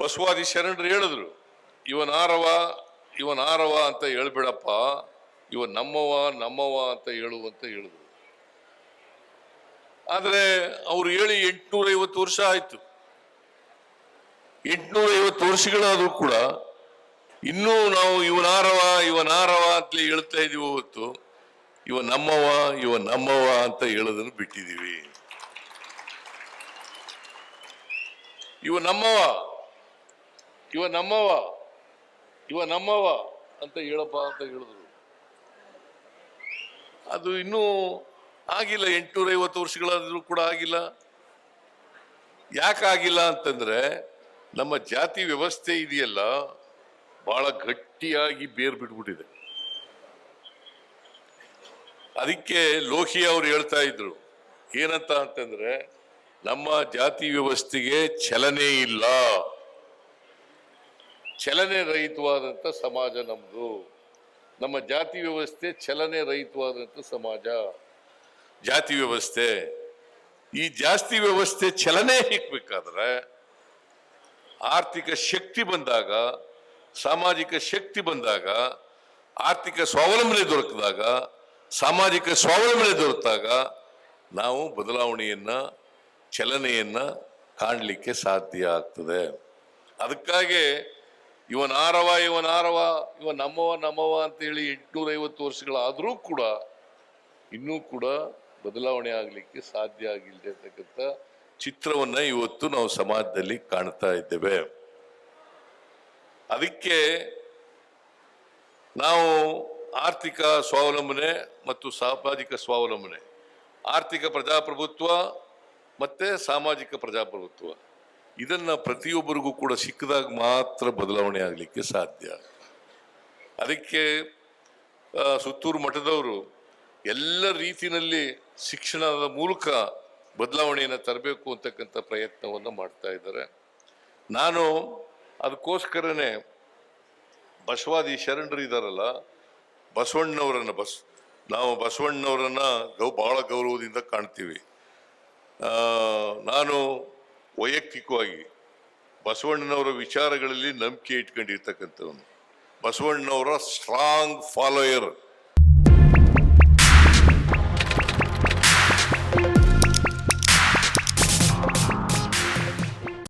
ಬಸವಾದಿ ಶರಣರು ಹೇಳಿದ್ರು ಇವನಾರವ ಇವನಾರವ ಅಂತ ಹೇಳ್ಬೇಡಪ್ಪ ಇವ ನಮ್ಮವ ನಮ್ಮವ ಅಂತ ಹೇಳು ಅಂತ ಹೇಳಿದ್ರು. ಆದ್ರೆ ಅವ್ರು ಹೇಳಿ ಎಂಟ್ನೂರ ಐವತ್ತು ವರ್ಷ ಆಯ್ತು. ಎಂಟುನೂರೈವತ್ತು ವರ್ಷಗಳಾದರೂ ಕೂಡ ಇನ್ನೂ ನಾವು ಇವನಾರವ ಇವನಾರವ ಅಂತಲೇ ಹೇಳ್ತಾ ಇದೀವಿ ಹೊತ್ತು ಇವ ನಮ್ಮವ ಇವ ನಮ್ಮವ ಅಂತ ಹೇಳೋದನ್ನು ಬಿಟ್ಟಿದೀವಿ ಇವ ನಮ್ಮವ ಇವ ನಮ್ಮವ ಇವ ನಮ್ಮವ ಅಂತ ಹೇಳಪ್ಪ ಅಂತ ಹೇಳಿದ್ರು. ಅದು ಇನ್ನೂ ಆಗಿಲ್ಲ ಎಂಟುನೂರ ಐವತ್ತು ವರ್ಷಗಳಾದ್ರೂ ಕೂಡ ಆಗಿಲ್ಲ. ಯಾಕಾಗಿಲ್ಲ ಅಂತಂದ್ರೆ, ನಮ್ಮ ಜಾತಿ ವ್ಯವಸ್ಥೆ ಇದೆಯಲ್ಲ, ಬಹಳ ಗಟ್ಟಿಯಾಗಿ ಬೇರ್ ಬಿಟ್ಬಿಟ್ಟಿದೆ. ಅದಕ್ಕೆ ಲೋಹಿ ಅವರು ಹೇಳ್ತಾ ಇದ್ರು, ಏನಂತ ಅಂತಂದ್ರೆ, ನಮ್ಮ ಜಾತಿ ವ್ಯವಸ್ಥೆಗೆ ಚಲನೆ ಇಲ್ಲ. ಚಲನೆ ರಹಿತವಾದಂಥ ಸಮಾಜ ನಮ್ಮದು ನಮ್ಮ ಜಾತಿ ವ್ಯವಸ್ಥೆ ಚಲನೆ ರಹಿತವಾದಂಥ ಸಮಾಜ. ಜಾತಿ ವ್ಯವಸ್ಥೆ, ಈ ಜಾಸ್ತಿ ವ್ಯವಸ್ಥೆ ಚಲನೆ ಹಿಕ್ಬೇಕಾದ್ರೆ ಆರ್ಥಿಕ ಶಕ್ತಿ ಬಂದಾಗ, ಸಾಮಾಜಿಕ ಶಕ್ತಿ ಬಂದಾಗ, ಆರ್ಥಿಕ ಸ್ವಾವಲಂಬನೆ ದೊರಕಿದಾಗ, ಸಾಮಾಜಿಕ ಸ್ವಾವಲಂಬನೆ ದೊರೆತಾಗ ನಾವು ಬದಲಾವಣೆಯನ್ನ, ಚಲನೆಯನ್ನ ಕಾಣಲಿಕ್ಕೆ ಸಾಧ್ಯ ಆಗ್ತದೆ. ಅದಕ್ಕಾಗಿ ಇವನ್ ಆರವ ಇವನ್ ಆರವ ಇವ ನಮ್ಮವ ನಮ್ಮವ ಅಂತೇಳಿ ಎಂಟುನೂರ ಐವತ್ತು ವರ್ಷಗಳಾದರೂ ಕೂಡ ಇನ್ನೂ ಕೂಡ ಬದಲಾವಣೆ ಆಗಲಿಕ್ಕೆ ಸಾಧ್ಯ ಆಗಿಲ್ಲದೆ ಇರ್ತಕ್ಕಂಥ ಚಿತ್ರವನ್ನ ಇವತ್ತು ನಾವು ಸಮಾಜದಲ್ಲಿ ಕಾಣ್ತಾ ಇದ್ದೇವೆ. ಅದಕ್ಕೆ ನಾವು ಆರ್ಥಿಕ ಸ್ವಾವಲಂಬನೆ ಮತ್ತು ಸಾಮಾಜಿಕ ಸ್ವಾವಲಂಬನೆ, ಆರ್ಥಿಕ ಪ್ರಜಾಪ್ರಭುತ್ವ ಮತ್ತೆ ಸಾಮಾಜಿಕ ಪ್ರಜಾಪ್ರಭುತ್ವ ಇದನ್ನ ಪ್ರತಿಯೊಬ್ಬರಿಗೂ ಕೂಡ ಸಿಕ್ಕಿದಾಗ ಮಾತ್ರ ಬದಲಾವಣೆ ಆಗಲಿಕ್ಕೆ ಸಾಧ್ಯ. ಅದಕ್ಕೆ ಸುತ್ತೂರು ಮಠದವರು ಎಲ್ಲ ರೀತಿಯಲ್ಲಿ ಶಿಕ್ಷಣದ ಮೂಲಕ ಬದಲಾವಣೆಯನ್ನು ತರಬೇಕು ಅಂತಕ್ಕಂಥ ಪ್ರಯತ್ನವನ್ನು ಮಾಡ್ತಾ ಇದ್ದಾರೆ. ನಾನು ಅದಕ್ಕೋಸ್ಕರನೇ ಬಸವಾದಿ ಶರಣರು ಇದ್ದಾರಲ್ಲ ಬಸವಣ್ಣವರನ್ನು ಬಸ್, ನಾವು ಬಸವಣ್ಣವರನ್ನು ಗೌ ಭಾಳ ಗೌರವದಿಂದ ಕಾಣ್ತೀವಿ. ನಾನು ವೈಯಕ್ತಿಕವಾಗಿ ಬಸವಣ್ಣನವರ ವಿಚಾರಗಳಲ್ಲಿ ನಂಬಿಕೆ ಇಟ್ಕೊಂಡಿರ್ತಕ್ಕಂಥವನು. ಬಸವಣ್ಣನವರ ಸ್ಟ್ರಾಂಗ್ ಫಾಲೋಯರ್